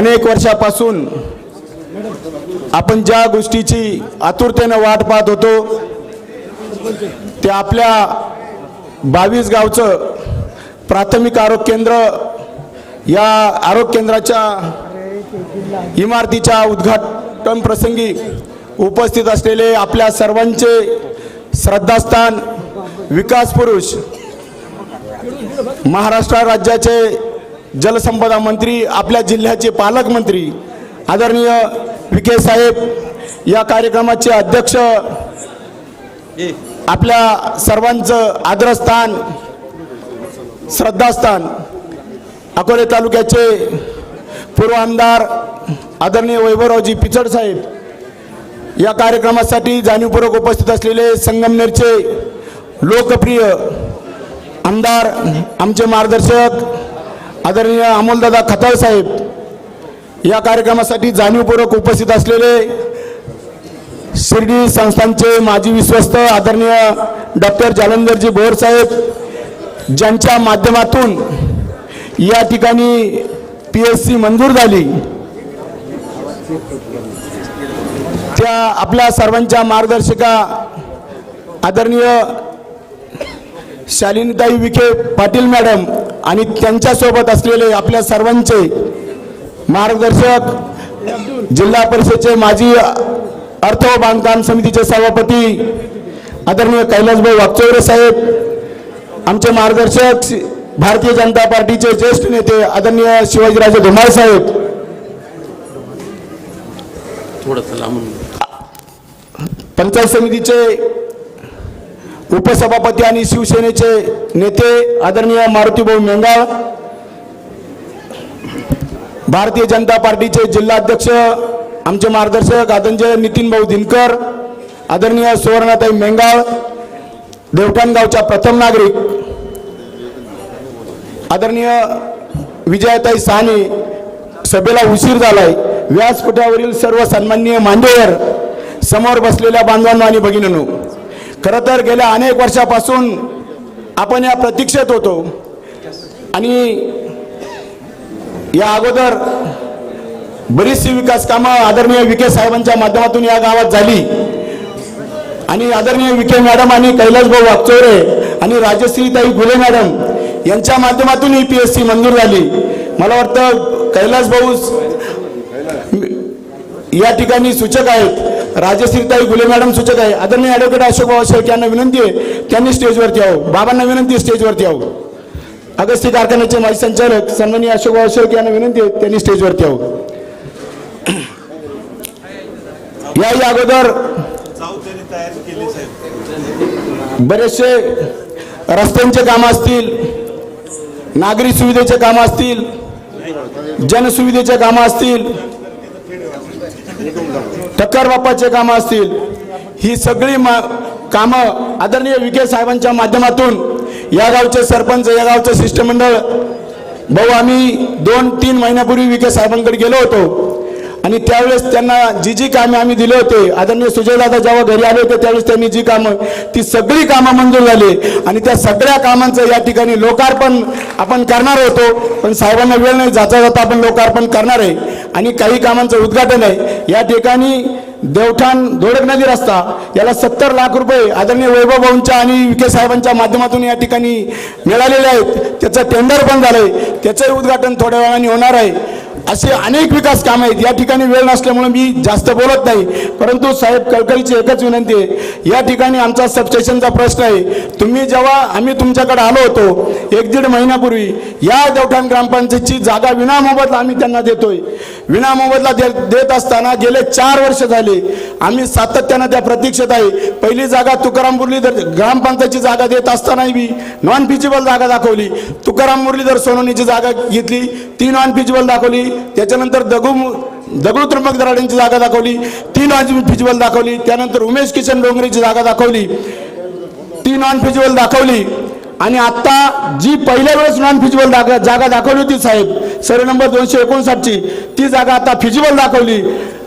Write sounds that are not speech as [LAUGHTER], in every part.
अनेक वर्षापासून आपण ज्या गोष्टीची आतुरतेनं वाट पाहत होतो ते आपल्या बावीस गावचं प्राथमिक आरोग्य केंद्र या आरोग्य केंद्राच्या इमारतीच्या उद्घाटन प्रसंगी उपस्थित असलेले आपल्या सर्वांचे श्रद्धास्थान विकास पुरुष महाराष्ट्र राज्याचे जलसंपदा मंत्री आपल्या जिल्ह्याचे पालकमंत्री आदरणीय विखे साहेब या कार्यक्रमाचे अध्यक्ष आपल्या सर्वांचं आदरस्थान श्रद्धास्थान अकोले तालुक्याचे पूर्व आमदार आदरणीय वैभवरावजी पिचड साहेब या कार्यक्रमासाठी जाणीवपूर्वक उपस्थित असलेले संगमनेरचे लोकप्रिय आमदार आमचे मार्गदर्शक आदरणीय अमोलदादा खताळ साहेब या कार्यक्रमासाठी जाणीवपूर्वक उपस्थित असलेले शिर्डी संस्थांचे माजी विश्वस्त आदरणीय डॉक्टर जालंधरजी बोर साहेब ज्यांच्या माध्यमातून या ठिकाणी पी एस सी मंजूर झाली. त्या आपल्या सर्वांच्या मार्गदर्शिका आदरणीय शालिनीताई विखे पाटील मॅडम आणि त्यांच्यासोबत असलेले आपल्या सर्वांचे मार्गदर्शक जिल्हा परिषदेचे माजी अर्थ व बांधकाम समितीचे सभापती आदरणीय कैलासभाई वागचौरे साहेब आमचे मार्गदर्शक भारतीय जनता पार्टीचे ज्येष्ठ नेते आदरणीय शिवाजीराजे धुमाळ साहेब. पंचायत समितीचे उपसभापती आणि शिवसेनेचे नेते आदरणीय मारुतीभाऊ मेंगाळ भारतीय जनता पार्टीचे जिल्हाध्यक्ष आमचे मार्गदर्शक आदरणीय नितीन भाऊ दिनकर आदरणीय सुवर्णाताई मेंगाळ देवठाणगावच्या प्रथम नागरिक आदरणीय विजयाताई साने सभेला उशीर झालाय. व्यासपीठावरील सर्व सन्माननीय मान्यवर समोर बसलेल्या बांधवांना आणि भगिनींनो खरं तर गेल्या अनेक वर्षापासून आपण या प्रतीक्षेत होतो. आणि या अगोदर बरीचशी विकास कामं आदरणीय विखे साहेबांच्या माध्यमातून या गावात झाली. आणि आदरणीय विखे मॅडम आणि कैलासभाऊ वागचोरे आणि राजश्रीताई गुले मॅडम यांच्या माध्यमातून ही पी एस सी मंजूर झाली. मला वाटतं कैलासभाऊ या ठिकाणी सूचक आहेत. राजश्रीताई गुले मॅडम सूचक आहे. आदरणीय ॲडव्होकेट अशोक बाबा शेळके यांना विनंती आहे त्यांनी स्टेजवरती यावं. बाबांना विनंती आहे स्टेजवरती यावं. अगस्ती कारखान्याचे माजी संचालक सन्माननीय अशोक बाबा शेळके यांना विनंती आहे त्यांनी स्टेजवरती यावं. याही अगोदर बरेचसे रस्त्यांचे कामं असतील नागरी सुविधेचे कामं असतील जनसुविधेचे कामं असतील टक्कर बाप्पाचे कामं असतील. ही सगळी मा कामं आदरणीय विखे साहेबांच्या माध्यमातून या गावचे सरपंच या गावचं शिष्टमंडळ भाऊ आम्ही दोन तीन महिन्यापूर्वी विखे साहेबांकडे गेलो होतो. आणि त्यावेळेस त्यांना जी जी कामे आम्ही दिले होते आदरणीय सुजयदादा जेव्हा घरी आले होते त्यावेळेस त्यांनी जी कामं ती सगळी कामं मंजूर झाली. आणि त्या सगळ्या कामांचं या ठिकाणी लोकार्पण आपण करणार होतो. पण साहेबांना वेळ नाही जाता जाता आपण लोकार्पण करणार आहे. आणि काही कामांचं उद्घाटन आहे. या ठिकाणी देवठाण धोडक नदी रस्ता याला सत्तर लाख रुपये आदरणीय वैभव भाऊंच्या आणि विखे साहेबांच्या माध्यमातून या ठिकाणी मिळालेले आहेत. त्याचं टेंडर पण झालंय. त्याचंही उद्घाटन थोड्या वेळाने होणार आहे. असे अनेक विकास कामं आहेत. या ठिकाणी वेळ नसल्यामुळे मी जास्त बोलत नाही. परंतु साहेब कळकळीची एकच विनंती आहे. या ठिकाणी आमचा सबस्टेशनचा प्रश्न आहे. तुम्ही जेव्हा आम्ही तुमच्याकडे आलो होतो एक दीड महिन्यापूर्वी या देवठाण ग्रामपंचायतची जागा विनामोबदला आम्ही त्यांना देतोय. विनामोबदला दे देत असताना गेले चार वर्ष झाले. आम्ही सातत्यानं त्या प्रतीक्षेत आहे. पहिली जागा तुकाराम मुरलीधर ग्रामपंचायतची जागा देत असतानाही मी नॉन फिजिबल जागा दाखवली. तुकाराम मुरलीधर सोनवणीची जागा घेतली. ती नॉन फिजिबल दाखवली. त्याच्यानंतर दगू दगडू त्र्यंबक दराडेंची जागा दाखवली ती नॉन फिजिबल दाखवली त्यानंतर उमेश किशन डोंगरेची जागा दाखवली ती नॉन फिजिबल दाखवली. आणि आता जी पहिल्या वेळेस नॉन फिजिबल जागा जागा दाखवली होती साहेब सर्वे नंबर दोनशे एकोणसाठची ती जागा आता फिजिबल दाखवली.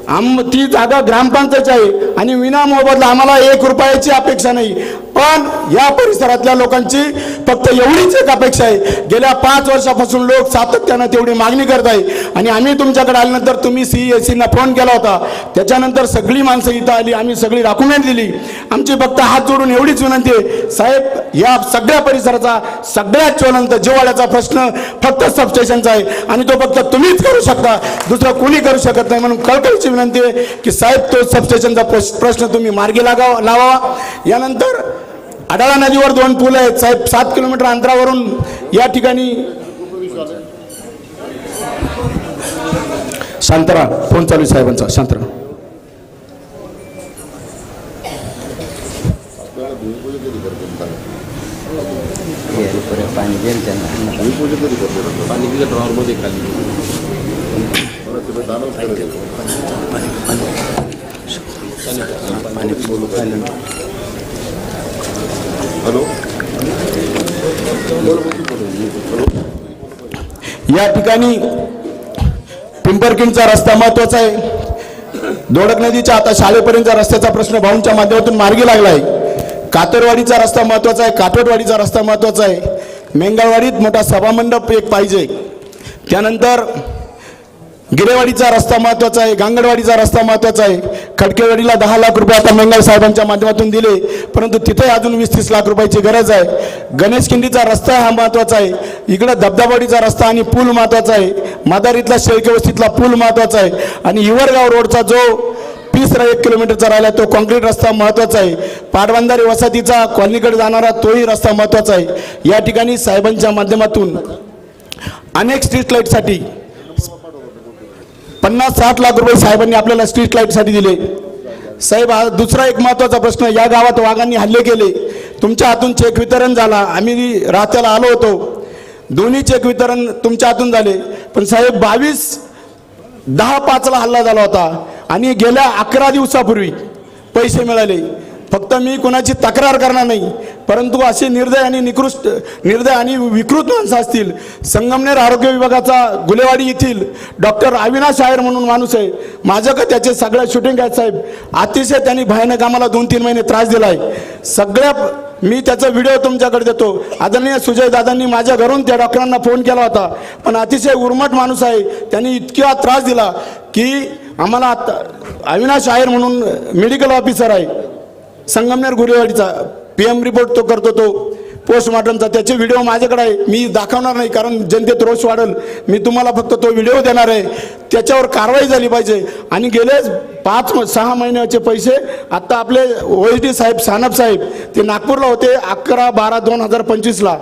आम ती जागा ग्रामपंचायत आहे. आणि विना मोबदला आम्हाला एक रुपयाची अपेक्षा नाही. पण या परिसरातल्या लोकांची फक्त एवढीच एक अपेक्षा आहे. गेल्या पाच वर्षापासून लोक सातत्यानं तेवढी मागणी करत आहे. आणि आम्ही तुमच्याकडे आल्यानंतर तुम्ही सी एस सीना फोन केला होता. त्याच्यानंतर सगळी माणसं इथं आली आम्ही सगळी डॉक्युमेंट दिली. आमची फक्त हात जोडून एवढीच विनंती आहे. साहेब या सगळ्या परिसराचा सगळ्यात ज्वलंत जिवाळ्याचा प्रश्न फक्त सबस्टेशनचा आहे. आणि तो फक्त तुम्हीच करू शकता. दुसरं कोणी करू शकत नाही म्हणून कळकळीची विनंती आहे की साहेब तो सबस्टेशनचा प्रश्न तुम्ही मार्गी लागावा लावावा. यानंतर अडाळा नदीवर दोन पूल आहेत. साहेब सात किलोमीटर अंतरावरून या ठिकाणी शांतरा फोन चालू साहेबांचा. शांतरा. पाणी हॅलो? या ठिकाणी पिंपरकिंडचा रस्ता महत्त्वाचा आहे. दोडक नदीच्या आता शाळेपर्यंतचा रस्त्याचा प्रश्न भाऊंच्या माध्यमातून मार्गी लागला आहे कातरवाडीचा रस्ता महत्त्वाचा आहे काटोटवाडीचा रस्ता महत्त्वाचा आहे. मेंगळवाडीत मोठा सभामंडप एक पाहिजे. त्यानंतर गिरेवाडीचा रस्ता महत्त्वाचा आहे गांगडवाडीचा रस्ता महत्त्वाचा आहे. खडकेवाडीला दहा लाख रुपये आता मेंगल साहेबांच्या माध्यमातून दिले परंतु तिथे अजून वीस तीस लाख रुपयाची गरज आहे. गणेश खिंडीचा रस्ता हा महत्त्वाचा आहे. इकडं धबधबाडीचा रस्ता आणि पूल महत्त्वाचा आहे. मादारीतला शेळकेवस्तीतला पूल महत्त्वाचा आहे. आणि हिवरगाव रोडचा जो तिसरा एक किलोमीटरचा राहिला तो कॉन्क्रीट रस्ता महत्त्वाचा आहे. पाटबंधारी वसाहतीचा कॉलनीकडे जाणारा तोही रस्ता महत्त्वाचा आहे. या ठिकाणी साहेबांच्या माध्यमातून अनेक स्ट्रीट लाईटसाठी पन्नास साठ लाख रुपये साहेबांनी आपल्याला स्ट्रीट लाईटसाठी दिले. साहेब हा दुसरा एक महत्त्वाचा प्रश्न या गावात वाघांनी हल्ले केले. तुमच्या हातून चेक वितरण झाला. आम्ही राहत्याला आलो होतो. दोन्ही चेक वितरण तुमच्या हातून झाले. पण साहेब बावीस दहा पाचला हल्ला झाला होता. आणि गेल्या अकरा दिवसापूर्वी पैसे मिळाले. फक्त मी कोणाची तक्रार करणार नाही. परंतु असे निर्दय आणि निकृष्ट निर्दय आणि विकृत माणसं असतील. संगमनेर आरोग्य विभागाचा गुलेवाडी येथील डॉक्टर अविनाश आयर म्हणून माणूस आहे. माझं का त्याचे सगळ्या शूटिंग आहेत साहेब. अतिशय त्यांनी भयानक आम्हाला दोन तीन महिने त्रास दिला आहे सगळ्या मी त्याचा व्हिडिओ तुमच्याकडे देतो. आदरणीय सुजय दादांनी माझ्या घरून त्या डॉक्टरांना फोन केला होता. पण अतिशय उर्मट माणूस आहे. त्यांनी इतका त्रास दिला की आम्हाला आता अविनाश आयर म्हणून मेडिकल ऑफिसर आहे. संगमनेर गुरेवाडीचा पी एम रिपोर्ट तो करतो तो. पोस्टमॉर्टमचा त्याचे व्हिडिओ माझ्याकडे आहे. मी दाखवणार नाही कारण जनतेत रोष वाढेल. मी तुम्हाला फक्त तो व्हिडिओ देणार आहे. त्याच्यावर कारवाई झाली पाहिजे. आणि गेले पाच सहा महिन्याचे पैसे आत्ता आपले ओ एस डी साहेब सानप साहेब ते नागपूरला होते अकरा बारा दोन हजार पंचवीसला.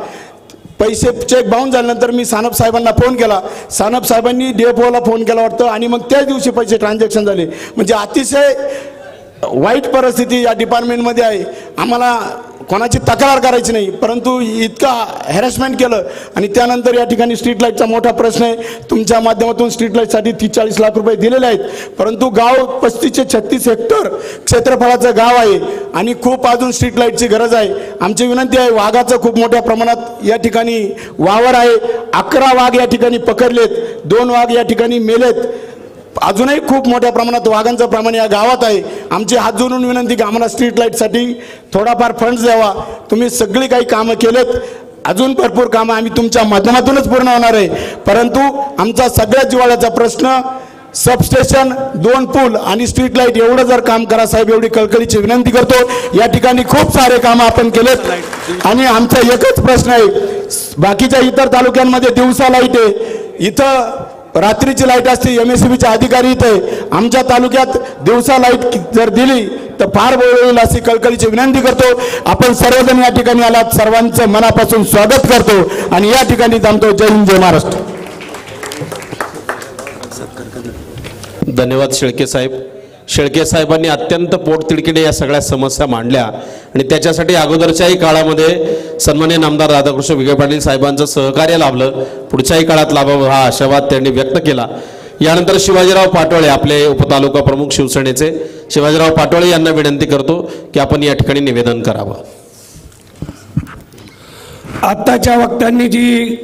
पैसे चेक बाउंड झाल्यानंतर मी सानप साहेबांना फोन केला. सानप साहेबांनी डीएफओला फोन केला वाटतं. आणि मग त्याच दिवशी पैसे ट्रान्झॅक्शन झाले. म्हणजे अतिशय वाईट परिस्थिती या डिपार्टमेंटमध्ये आहे. आम्हाला कोणाची तक्रार करायची नाही. परंतु इतका हॅरेसमेंट केलं आणि त्यानंतर या ठिकाणी स्ट्रीट लाईटचा मोठा प्रश्न आहे. तुमच्या माध्यमातून स्ट्रीट लाईटसाठी तीस चाळीस लाख रुपये दिलेले आहेत. परंतु गाव पस्तीसशे छत्तीस हेक्टर क्षेत्रफळाचं गाव आहे आणि खूप अजून स्ट्रीट लाईटची गरज आहे. आमची विनंती आहे वाघाचं खूप मोठ्या प्रमाणात या ठिकाणी वावर आहे. अकरा वाघ या ठिकाणी पकडलेत. दोन वाघ या ठिकाणी मेलेत. अजूनही खूप मोठ्या प्रमाणात वाघांचं प्रमाण या गावात आहे. आमची हात जोडून विनंती की आम्हाला स्ट्रीट लाईटसाठी थोडाफार फंड्स द्यावा. तुम्ही सगळी काही कामं केलेत. अजून भरपूर कामं आम्ही तुमच्या माध्यमातूनच पूर्ण होणार आहे. परंतु आमचा सगळ्यात जिवाळ्याचा प्रश्न सबस्टेशन दोन पूल आणि स्ट्रीट लाइट एवढं जर काम करा साहेब एवढी कळकळीची विनंती करतो. या ठिकाणी खूप सारे कामं आपण केलेत. आणि आमचा एकच प्रश्न आहे. बाकीच्या इतर तालुक्यांमध्ये दिवसा लाइट आहे. इथं रात्रीची लाइट असते एम एस बीचे अधिकारी इथे. आमच्या तालुक्यात दिवसा लाइट जर दिली तर फार बरं होईल अशी कळकळीची विनंती करतो. आपण सर्वजण या ठिकाणी आलात सर्वांचं मनापासून स्वागत करतो आणि या ठिकाणी थांबतो. जय हिंद जय महाराष्ट्र. धन्यवाद शेळके साहेब. शेळके साहेबांनी अत्यंत पोटतिडकीने या सगळ्या समस्या मांडल्या. आणि त्याच्यासाठी अगोदरच्याही काळामध्ये सन्मान्य नामदार राधाकृष्ण विखे पाटील साहेबांचं सहकार्य लाभलं. पुढच्याही काळात लाभावं हा आशावाद त्यांनी व्यक्त केला. यानंतर शिवाजीराव पाटोळे आपले उपतालुका प्रमुख शिवसेनेचे. शिवाजीराव पाटोळे यांना विनंती करतो की आपण या ठिकाणी निवेदन करावं. आत्ताच्या वक्त्यांनी जी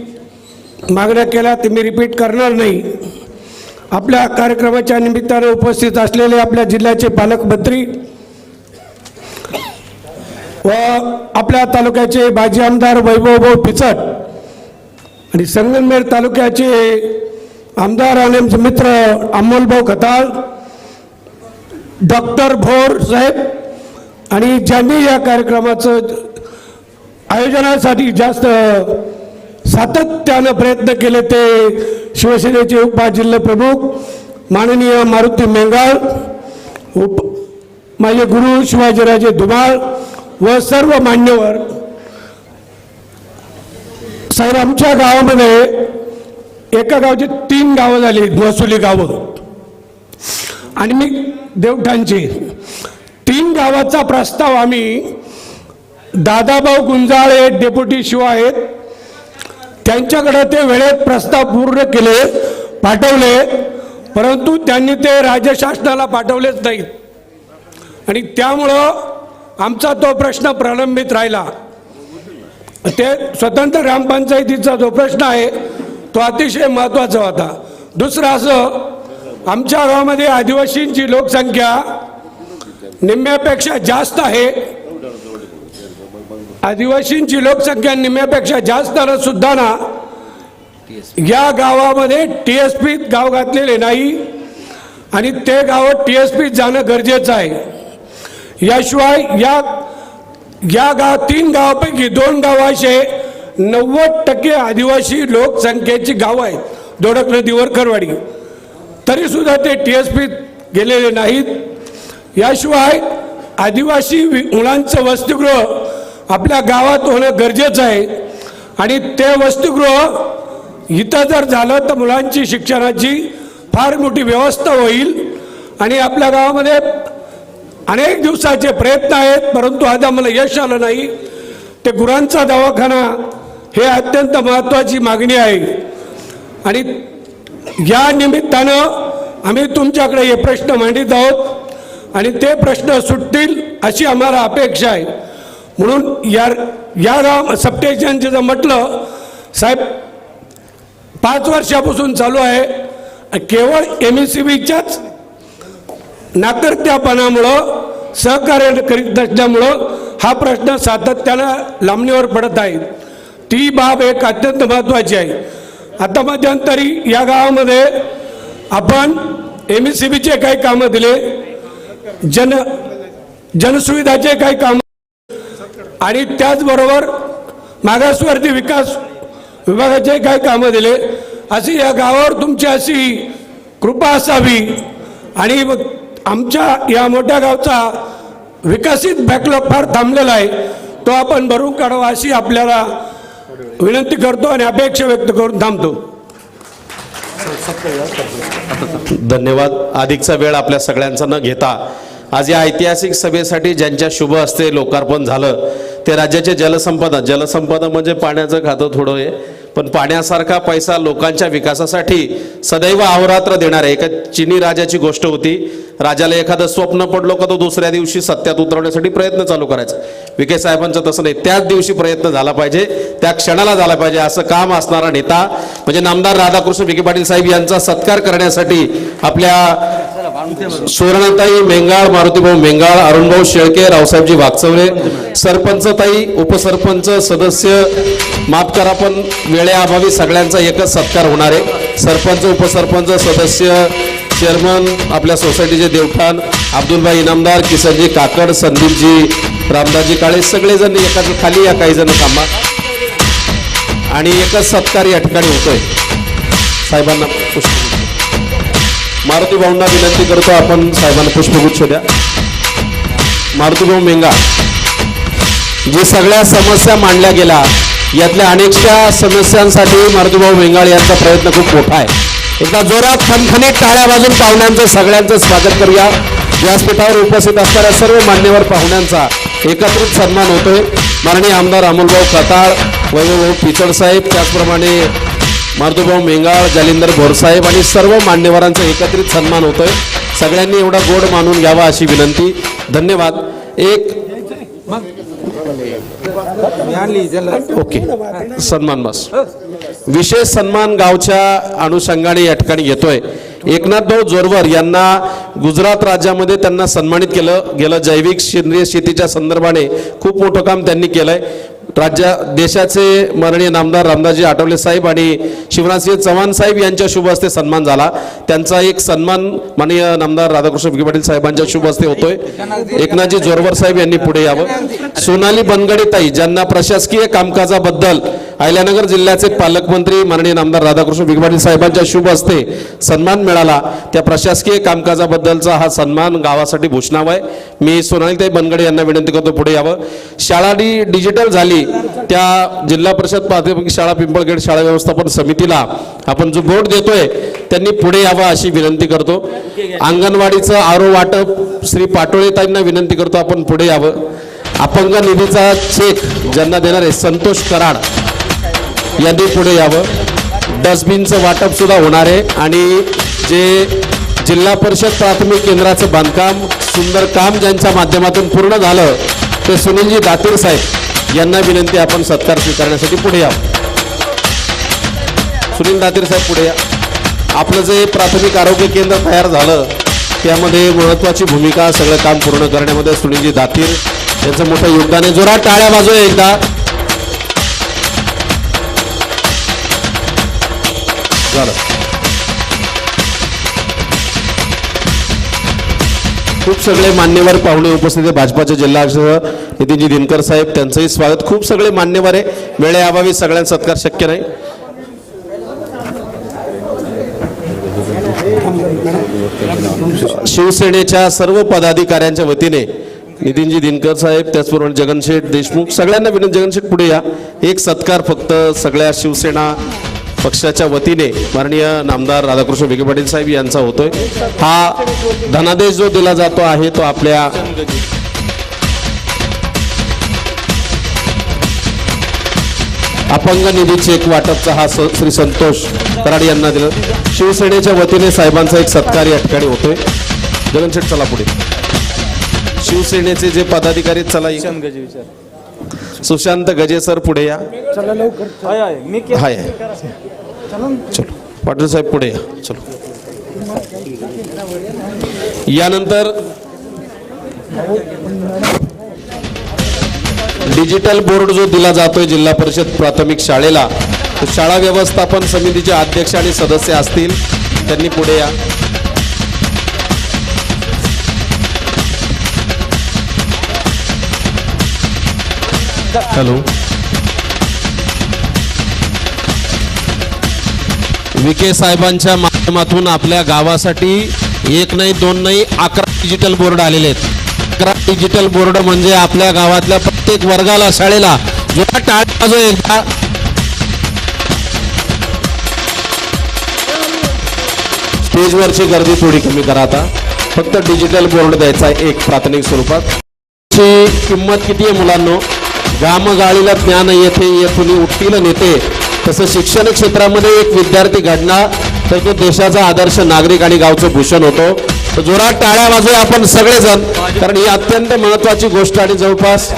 मागण्या केल्या ते मी रिपीट करणार नाही. आपल्या कार्यक्रमाच्या निमित्ताने उपस्थित असलेले आपल्या जिल्ह्याचे पालकमंत्री व आपल्या तालुक्याचे माजी आमदार वैभवभाऊ पिचट आणि संगमनेर तालुक्याचे आमदार आणि आमचे मित्र अमोलभाऊ खताळ डॉक्टर भोर साहेब आणि ज्यांनी या कार्यक्रमाचं आयोजनासाठी जास्त सातत्यानं प्रयत्न केले ते शिवसेनेचे उपजिल्हा प्रमुख माननीय मारुती मेंगाळ उप माझे गुरु शिवाजीराजे धुमाळ व सर्व मान्यवर साहेब आमच्या गावामध्ये एका गावची तीन गावं झाली महसुली गावं. आणि मी देवठांची तीन गावाचा प्रस्ताव आम्ही दादाभाऊ गुंजाळे डेप्युटी शिव आहेत त्यांच्याकडे ते वेळेत प्रस्ताव पूर्ण केले पाठवले परंतु त्यांनी ते राज्य शासनाला पाठवलेच नाहीत आणि त्यामुळं आमचा तो प्रश्न प्रलंबित राहिला. ते स्वतंत्र ग्रामपंचायतीचा जो प्रश्न आहे तो अतिशय महत्त्वाचा होता. दुसरं असं आमच्या गावामध्ये आदिवासींची लोकसंख्या निम्म्यापेक्षा जास्त आहे. आदिवासींची लोकसंख्या निम्म्यापेक्षा जास्त सुद्धा ना या गावामध्ये टी एस पीत गाव घातलेले नाही. आणि ते गाव टी एस पीत जाणं गरजेचं आहे. याशिवाय या या गाव तीन गावापैकी दोन गाव असे नव्वद टक्के आदिवासी लोकसंख्येची गावं आहेत. दोडक नदी करवाडी तरीसुद्धा ते टी एस पीत गेलेले नाहीत. याशिवाय आदिवासी मुलांचं वसतिगृह आपल्या गावात होणं गरजेचं आहे. आणि ते वसतिगृह इथं जर झालं तर मुलांची शिक्षणाची फार मोठी व्यवस्था होईल. आणि आपल्या गावामध्ये अनेक दिवसाचे प्रयत्न आहेत परंतु आज आम्हाला यश आलं नाही. ते गुरांचा दवाखाना हे अत्यंत महत्त्वाची मागणी आहे. आणि या निमित्तानं आम्ही तुमच्याकडे हे प्रश्न मांडित आहोत. आणि ते प्रश्न सुटतील अशी आम्हाला अपेक्षा आहे. म्हणून या या गाव सबस्टेशनचं जर म्हटलं साहेब पाच वर्षापासून चालू आहे. केवळ एम एस सी बीच्याच नाकर्त्यापणामुळं सहकार्य करीत नसल्यामुळं हा प्रश्न सातत्यानं लांबणीवर पडत आहे. ती बाब एक अत्यंत महत्त्वाची आहे. आता मध्यंतरी या गावामध्ये आपण एम एस सी बीचे काही कामं दिले. जन जनसुविधाचे काही काम आणि त्याचबरोबर मागासवर्ती विकास विभागाचे काय कामं दिले. अशी या गावावर तुमची अशी कृपा असावी आणि मग आमच्या या मोठ्या गावचा विकसित बॅकलॉग फार थांबलेला आहे. तो आपण भरून काढावा अशी आपल्याला विनंती करतो आणि अपेक्षा व्यक्त करून थांबतो. धन्यवाद. अधिकचा वेळ आपल्या सगळ्यांचा न घेता आज या ऐतिहासिक सभेसाठी ज्यांच्या शुभ हस्ते लोकार्पण झालं ते राज्याचे जलसंपदा जलसंपदा म्हणजे पाण्याचं खातं थोडं आहे पण पाण्यासारखा पैसा लोकांच्या विकासासाठी सदैव अहोरात्र देणारे एका चिनी राजाची गोष्ट होती राजाला एखादं स्वप्न पडलो का तो दुसऱ्या दिवशी सत्यात उतरवण्यासाठी प्रयत्न चालू करायचा. विखे साहेबांचं तसं नाही त्याच दिवशी प्रयत्न झाला पाहिजे त्या क्षणाला झाला पाहिजे असं काम असणारा नेता म्हणजे नामदार राधाकृष्ण विखे पाटील साहेब यांचा सत्कार करण्यासाठी आपल्या सुवर्णताई मेंगाळ मारुतीभाऊ मेंगाळ अरुणभाऊ शेळके रावसाहेबजी वागचवरे सरपंचताई उपसरपंच सदस्य माफ करा पण वेळेअभावी सगळ्यांचा एकच सत्कार होणार आहे. सरपंच उपसरपंच सदस्य चेअरमन आपल्या सोसायटीचे देवठाण अब्दुलभाई इनामदार किसनजी काकड संदीपजी रामदासजी काळे सगळेजण एकाच खाली या काही जण कामात आणि एकच सत्कार या ठिकाणी होतोय. साहेबांना पुष्प मारुती भाऊंना विनंती करतो आपण साहेबांना पुष्पगुच्छ द्या. मारुती भाऊ मेंगा जे सगळ्या समस्या मांडल्या गेल्या यातल्या अनेकशा समस्यांसाठी मारुती भाऊ मेंगाळ यांचा प्रयत्न खूप मोठा आहे. एकदा जोरात खणखणीत टाळ्या वाजून पाहुण्यांचं सगळ्यांचं स्वागत करूया. व्यासपीठावर उपस्थित असणाऱ्या सर्व मान्यवर पाहुण्यांचा एकत्रित सन्मान होतोय. माननीय आमदार अमोलभाऊ कताळ वैभवभाऊ पिचड साहेब त्याचप्रमाणे मारुतीभाऊ मेंगाळ जालिंदर भोरसाहेब आणि सर्व मान्यवरांचा एकत्रित सन्मान होतोय. सगळ्यांनी एवढा गोड मानून घ्यावा अशी विनंती. धन्यवाद. एक ओके. सन्मान बस. विशेष सन्मान गावच्या अनुषंगाने या ठिकाणी घेतोय एकनाथ भाऊ जोरवर यांना गुजरात राज्यामध्ये त्यांना सन्मानित केलं गेलं. जैविक सेंद्रिय शेतीच्या संदर्भाने खूप मोठं काम त्यांनी केलंय. राज्या देशाचे माननीय नामदार रामदासजी आठवले साहेब आणि शिवराजसिंह चव्हाण साहेब यांच्या शुभ हस्ते सन्मान झाला. त्यांचा एक सन्मान माननीय नामदार राधाकृष्ण विखे पाटील साहेबांच्या शुभ हस्ते होतोय. एकनाथजी जोरवर साहेब यांनी पुढे यावं. सोनाली बनगडे ज्यांना प्रशासकीय कामकाजाबद्दल अहिल्यानगर जिल्ह्याचे पालकमंत्री माननीय नामदार राधाकृष्ण विखे साहेबांच्या शुभ हस्ते सन्मान मिळाला. त्या प्रशासकीय कामकाजाबद्दलचा हा सन्मान गावासाठी भूषणावा आहे. मी सोनालीताई बनगडे यांना विनंती करतो पुढे यावं. शाळा डिजिटल झाली. त्या जिल्हा परिषद प्राथमिक शाळा पिंपळगेट शाळा व्यवस्थापन समितीला आपण जो बोर्ड देतोय त्यांनी पुढे यावं अशी विनंती करतो. अंगणवाडीचं आरो वाटप श्री पाटोळेताईंना विनंती करतो आपण पुढे यावं. अपंग निधीचा चेक ज्यांना देणार आहे संतोष कराड. यांनी पुढे यावं. डस्टबिनचं वाटप सुद्धा होणार आहे आणि जे जिल्हा परिषद प्राथमिक केंद्राचं बांधकाम सुंदर काम ज्यांच्या माध्यमातून पूर्ण झालं ते सुनीलजी दातीर साहेब यांना विनंती आपण सत्कार स्वीकारण्यासाठी पुढे यावं सुनील दातीर साहेब पुढे या. आपलं जे प्राथमिक आरोग्य केंद्र तयार झालं त्यामध्ये महत्त्वाची भूमिका सगळं काम पूर्ण करण्यामध्ये सुनीलजी दातीर यांचं मोठं योगदान आहे. जोरात टाळ्या वाजवूया एकदा. झालं. खूप सगळे मान्यवर पाहुणे उपस्थित आहे भाजपाचे जिल्हाध्यक्ष नितीनजी दिनकर साहेब त्यांचंही स्वागत. खूप सगळे मान्यवर आहे. वेळेअभावी सगळ्यांचा सत्कार शक्य नाही. शिवसेनेच्या सर्व पदाधिकाऱ्यांच्या वतीने नितीनजी दिनकर साहेब त्याचबरोबर जगनशेठ देशमुख सगळ्यांना विनंती जगनशेठ पुढे या. एक सत्कार फक्त सगळ्या शिवसेना पक्षाच्या वतीने माननीय नामदार राधाकृष्ण विखे पाटील साहेब यांचा होतोय. हा धनादेश जो दिला जातो आहे तो आपल्या अपंग निधी चेक वाटपचा हा स- श्री संतोष कराड यांना दिलं. शिवसेनेच्या वतीने साहेबांचा एक सत्कार या ठिकाणी होतोय. गगनशेठ चला पुढे. शिवसेनेचे जे पदाधिकारी चला विचार. सुशांत गजे सर पुढे या. हाय. चलो. पाटील साहेब पुढे या. चलो. यानंतर डिजिटल बोर्ड जो दिला जातोय जिल्हा परिषद प्राथमिक शाळेला तो शाळा व्यवस्थापन समितीचे अध्यक्ष आणि सदस्य असतील. त्यांनी पुढे या. हॅलो. विखे साहेबांच्या माध्यमातून आपल्या गावासाठी एक नाही दोन नाही अकरा डिजिटल बोर्ड आलेले आहेत. अकरा डिजिटल बोर्ड म्हणजे आपल्या गावातल्या प्रत्येक वर्गाला शाळेला जेव्हा टाळ एकदा स्टेजवरची गर्दी थोडी कमी करा आता. फक्त डिजिटल बोर्ड द्यायचा आहे एक प्राथमिक स्वरूपात. किंमत किती आहे मुलांनो? गामगाळीला ज्ञान येथे येथून उठतील नेते. तसं शिक्षण क्षेत्रामध्ये एक विद्यार्थी घडणार तर तो देशाचा आदर्श नागरिक आणि गावचं भूषण होतो. तर जोरात टाळ्या वाजूया आपण सगळेजण कारण ही अत्यंत महत्वाची गोष्ट आणि जवळपास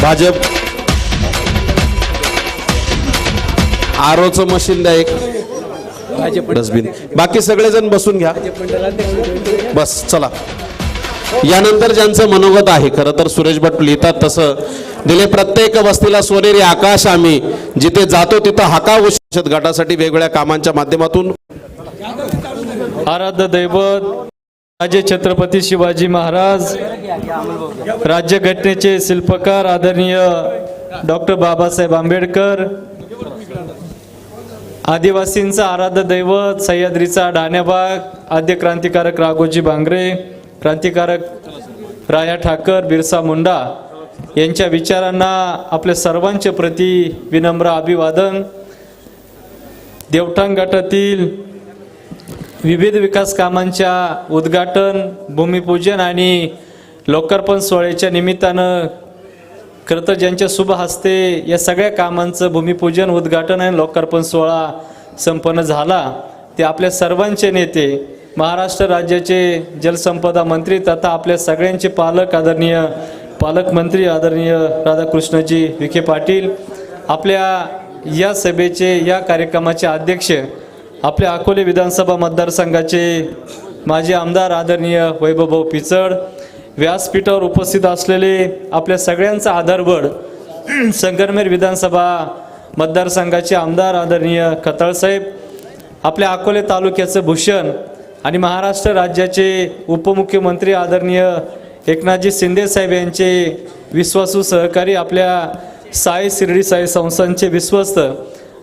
भाजप आरोचं मशीन द्या एक. डस्टबिन. बाकी सगळेजण बसून घ्या. बस चला. यानंतर ज्यांचं मनोगत आहे खरं तर सुरेश भट लिहितात तसं दिले प्रत्येक वस्तीला सोनेरी आकाश आम्ही जिथे जातो तिथं हाका वशत गटासाठी वेगवेगळ्या कामांच्या माध्यमातून. आराध्य दैवत राजे छत्रपती शिवाजी महाराज राज्यघटनेचे शिल्पकार आदरणीय डॉक्टर बाबासाहेब आंबेडकर आदिवासींचा आराध्य दैवत सह्याद्रीचा डाण्याबाग आद्य क्रांतिकारक राघोजी बांगरे क्रांतिकारक राया ठाकर बिरसा मुंडा यांच्या विचारांना आपल्या सर्वांच्या प्रती विनम्र अभिवादन. देवठाण गटातील विविध विकास कामांच्या उद्घाटन भूमिपूजन आणि लोकार्पण सोहळ्याच्या निमित्तानं खरं तर ज्यांच्या शुभ हस्ते या सगळ्या कामांचं भूमिपूजन उद्घाटन आणि लोकार्पण सोहळा संपन्न झाला. ते आपल्या सर्वांचे नेते महाराष्ट्र राज्याचे जलसंपदा मंत्री तथा आपल्या सगळ्यांचे पालक आदरणीय पालकमंत्री आदरणीय राधाकृष्णजी विखे पाटील आपल्या या सभेचे या कार्यक्रमाचे अध्यक्ष आपल्या अकोले विधानसभा मतदारसंघाचे माजी आमदार आदरणीय वैभवभाऊ पिचड व्यासपीठावर उपस्थित असलेले आपल्या सगळ्यांचा आधारबळ [CLEARS THROAT] संगमनेर विधानसभा मतदारसंघाचे आमदार आदरणीय खताळसाहेब आपल्या अकोले तालुक्याचं भूषण आणि महाराष्ट्र राज्याचे उपमुख्यमंत्री आदरणीय एकनाथजी शिंदे साहेब यांचे विश्वासू सहकारी आपल्या साई शिर्डी साई संस्थांचे विश्वस्त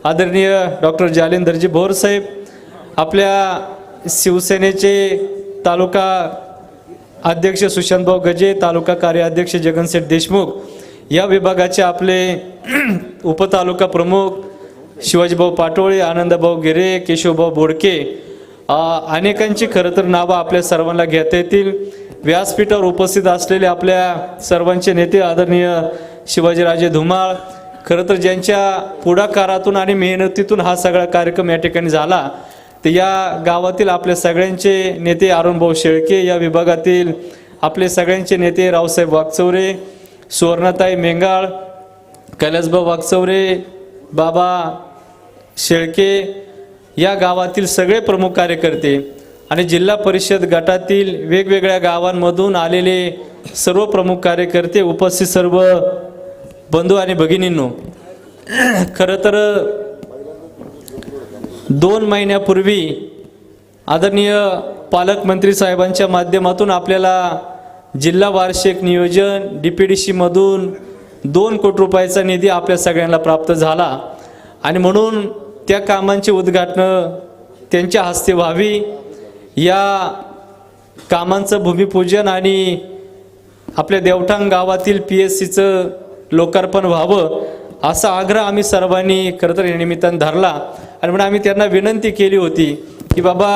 आदरणीय डॉक्टर जालिंदरजी भोर साहेब आपल्या शिवसेनेचे तालुका अध्यक्ष सुशांतभाऊ गजे तालुका कार्याध्यक्ष जगनशेठ देशमुख या विभागाचे आपले [CLEARS THROAT] उपतालुका प्रमुख शिवाजीभाऊ पाटोळे आनंदभाऊ गिरे केशवभाऊ बोडके अनेकांची खरं तर नावं आपल्या सर्वांना घेता येतील. व्यासपीठावर उपस्थित असलेले आपल्या सर्वांचे नेते आदरणीय शिवाजीराजे धुमाळ खरं तर ज्यांच्या पुढाकारातून आणि मेहनतीतून हा सगळा कार्यक्रम या ठिकाणी झाला तर या गावातील आपले सगळ्यांचे नेते अरुणभाऊ शेळके या विभागातील आपले सगळ्यांचे नेते रावसाहेब वागचौरे सुवर्णाताई मेंगाळ कैलासभाऊ वागचौरे बाबा शेळके या गावातील सगळे प्रमुख कार्यकर्ते आणि जिल्हा परिषद गटातील वेगवेगळ्या गावांमधून आलेले सर्व प्रमुख कार्यकर्ते उपस्थित सर्व बंधू आणि भगिनींनो खरं तर दोन महिन्यापूर्वी आदरणीय पालकमंत्री साहेबांच्या माध्यमातून आपल्याला जिल्हा वार्षिक नियोजन डी पी डी सीमधून दोन कोटी रुपयाचा निधी आपल्या सगळ्यांना प्राप्त झाला. आणि म्हणून त्या कामांची उद्घाटनं त्यांच्या हस्ते व्हावी. या कामांचं भूमिपूजन आणि आपल्या देवठाण गावातील पी एस सीचं लोकार्पण व्हावं असा आग्रह आम्ही सर्वांनी खरं तर या निमित्तानं धरला. आणि म्हणून आम्ही त्यांना विनंती केली होती की बाबा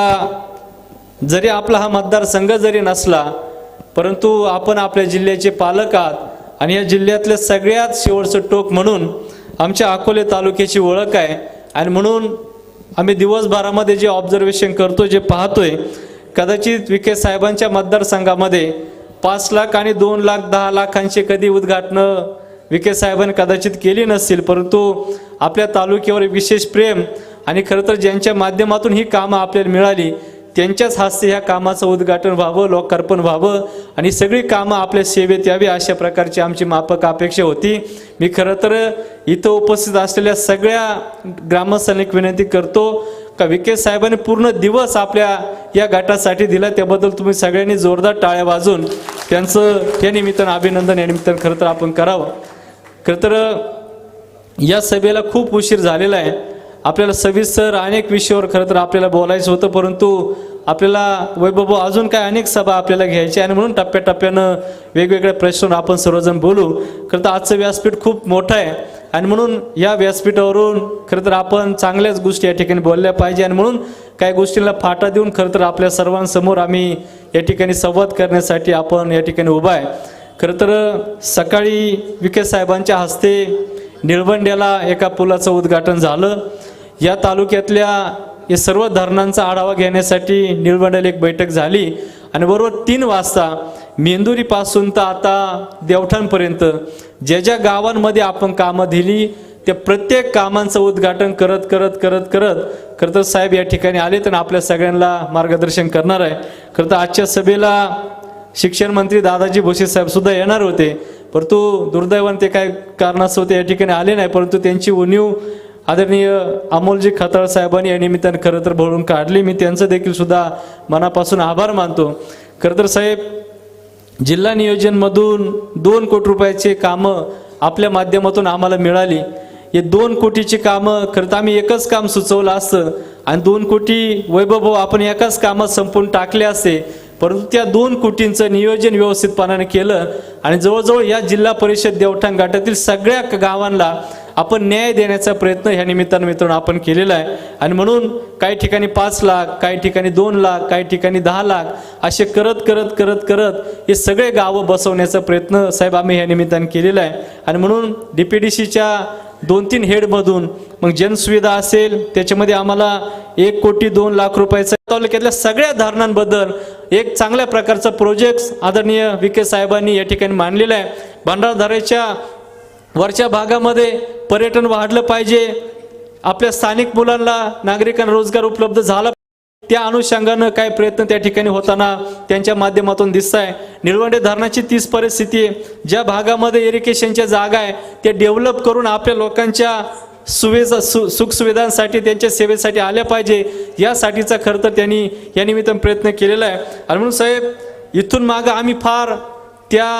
जरी आपला हा मतदारसंघ जरी नसला परंतु आपण आपल्या जिल्ह्याचे पालक आहात आणि या जिल्ह्यातल्या सगळ्यात शेवटचं टोक म्हणून आमच्या अकोले तालुक्याची ओळख आहे. आणि म्हणून आम्ही दिवसभरामध्ये जे ऑब्झर्वेशन करतो जे पाहतोय कदाचित विखे साहेबांच्या मतदारसंघामध्ये पाच लाख आणि दोन लाख दहा लाखांचे कधी उद्घाटनं विखे साहेबांनी कदाचित केली नसतील परंतु आपल्या तालुक्यावर विशेष प्रेम आणि खरं तर ज्यांच्या माध्यमातून ही कामं आपल्याला मिळाली त्यांच्याच हस्ते ह्या कामाचं उद्घाटन व्हावं लोकार्पण व्हावं आणि सगळी कामं आपल्या सेवेत यावी अशा प्रकारची आमची माफक अपेक्षा होती. मी खरं तर इथं उपस्थित असलेल्या सगळ्या ग्रामस्थांना एक विनंती करतो का विके साहेबांनी पूर्ण दिवस आपल्या या गटासाठी दिला त्याबद्दल तुम्ही सगळ्यांनी जोरदार टाळ्या वाजून त्यांचं या निमित्तानं अभिनंदन या निमित्तानं खरं तर आपण करावं. खरं तर या सभेला खूप उशीर झालेला आहे. आपल्याला सविस्तर अनेक विषयावर खरं तर आपल्याला बोलायचं होतं परंतु आपल्याला वैभव अजून काय अनेक सभा आपल्याला घ्यायची आणि म्हणून टप्प्याटप्प्यानं वेगवेगळ्या प्रश्नावर आपण सर्वजण बोलू. खरं तर आजचं व्यासपीठ खूप मोठं आहे आणि म्हणून या व्यासपीठावरून खरं तर आपण चांगल्याच गोष्टी या ठिकाणी बोलल्या पाहिजे आणि म्हणून काही गोष्टींना फाटा देऊन खरं तर आपल्या सर्वांसमोर आम्ही या ठिकाणी संवाद करण्यासाठी आपण या ठिकाणी उभा आहे. खरं तर सकाळी विखे साहेबांच्या हस्ते निळवंड्याला एका पुलाचं उद्घाटन झालं. या तालुक्यातल्या या सर्व धरणांचा आढावा घेण्यासाठी निळवंड्याला एक बैठक झाली. आणि बरोबर तीन वाजता मेंदुरीपासून तर आता देवठाणपर्यंत ज्या ज्या गावांमध्ये आपण कामं दिली त्या प्रत्येक कामांचं उद्घाटन करत करत करत करत खरं तर साहेब या ठिकाणी आले तर आपल्या सगळ्यांना मार्गदर्शन करणार आहे. खरं तर आजच्या सभेला शिक्षण मंत्री दादाजी भोसे साहेब सुद्धा येणार होते. परंतु दुर्दैवान ते काय कारणास्तव ते या ठिकाणी आले नाही परंतु त्यांची उणीव आदरणीय अमोलजी खताळ साहेबांनी या निमित्तानं खरं तर भरून काढली. मी त्यांचं देखील सुद्धा मनापासून आभार मानतो. खरं तर साहेब जिल्हा नियोजनमधून दोन कोटी रुपयाचे कामं आपल्या माध्यमातून आम्हाला मिळाली. हे दोन कोटीची कामं खरं तर आम्ही एकच काम सुचवलं असतं आणि दोन कोटी वैभव आपण एकाच कामात संपून टाकले असते. परंतु त्या दोन कोटींचं नियोजन व्यवस्थितपणाने केलं आणि जवळजवळ या जिल्हा परिषद देवठाण गटातील सगळ्या गावांना आपण न्याय देण्याचा प्रयत्न ह्या निमित्तानं मित्रांनो आपण केलेला आहे. आणि म्हणून काही ठिकाणी पाच लाख काही ठिकाणी दोन लाख काही ठिकाणी दहा लाख असे करत करत करत करत हे सगळे गावं बसवण्याचा प्रयत्न साहेब आम्ही ह्या निमित्तानं केलेला आहे. आणि म्हणून डी पी डी सीच्या दोन तीन हेडमधून मग जनसुविधा असेल त्याच्यामध्ये आम्हाला एक कोटी दोन लाख रुपयाचा तालुक्यातल्या सगळ्या धारणांबद्दल एक चांगल्या प्रकारचा प्रोजेक्ट आदरणीय विखे साहेबांनी या ठिकाणी मांडलेला आहे. भंडारधारेच्या वरच्या भागामध्ये पर्यटन वाढलं पाहिजे. आपल्या स्थानिक मुलांना नागरिकांना रोजगार उपलब्ध झाला त्या अनुषंगानं काय प्रयत्न त्या ठिकाणी होताना त्यांच्या माध्यमातून दिसत आहे निळवंडे धरणाची तीच परिस्थिती आहे. ज्या भागामध्ये इरिगेशनच्या जागा आहे त्या डेव्हलप करून आपल्या लोकांच्या सुविधा सु सुखसुविधांसाठी त्यांच्या सेवेसाठी आल्या पाहिजे. यासाठीचा खर्च त्यांनी या निमित्तानं प्रयत्न केलेला आहे. आणि म्हणून साहेब इथून मागं आम्ही फार त्या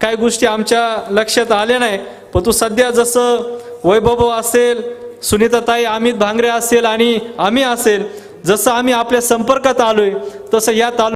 काही गोष्टी आमच्या लक्षात आल्या नाही पण तू सध्या जसं वैभव असेल सुनीताताई अमित भांगरे असेल आणि आम्ही असेल जसं आम्ही आपल्या संपर्कात आलोय तसं या तालु